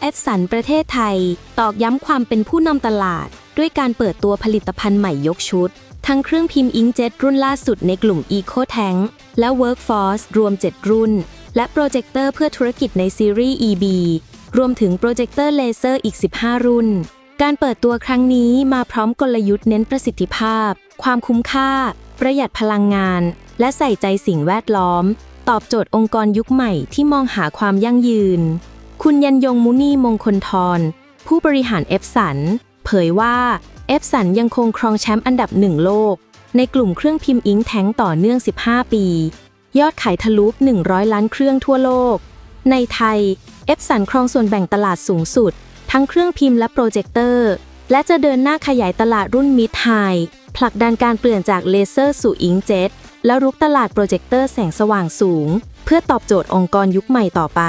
เอฟสันประเทศไทย ตอกย้ำความเป็นผู้นำตลาด ด้วยการเปิดตัวผลิตภัณฑ์ใหม่ยกชุด ทั้งเครื่องพิมพ์อิงเจ็ตรุ่นล่าสุดในกลุ่ม Eco Tank และ Workforce รวม 7 รุ่น และโปรเจคเตอร์เพื่อธุรกิจในซีรีส์ EB รวมถึงโปรเจคเตอร์เลเซอร์อีก 15 รุ่น การเปิดตัวครั้งนี้มาพร้อมกลยุทธ์เน้นประสิทธิภาพ ความคุ้มค่า ประหยัดพลังงาน และใส่ใจสิ่งแวดล้อม ตอบโจทย์องค์กรยุคใหม่ที่มองหาความยั่งยืน คุณยันยงมุนีมงคลทร ผู้บริหารเอฟสัน เผยว่าเอฟสันยังคงครองแชมป์อันดับหนึ่งโลก ในกลุ่มเครื่องพิมพ์อิงแท้งต่อเนื่อง 15 ปี ยอดขายทะลุ100 ล้านเครื่องทั่วโลก ในไทยเอฟสันครองส่วนแบ่งตลาดสูงสุด ทั้งเครื่องพิมพ์และโปรเจคเตอร์ และจะเดินหน้าขยายตลาดรุ่นมิดไฮผลักดันการเปลี่ยนจากเลเซอร์สู่อิงเจ็ตและรุกตลาดโปรเจคเตอร์แสงสว่างสูง เพื่อตอบโจทย์องค์กรยุคใหม่ต่อไป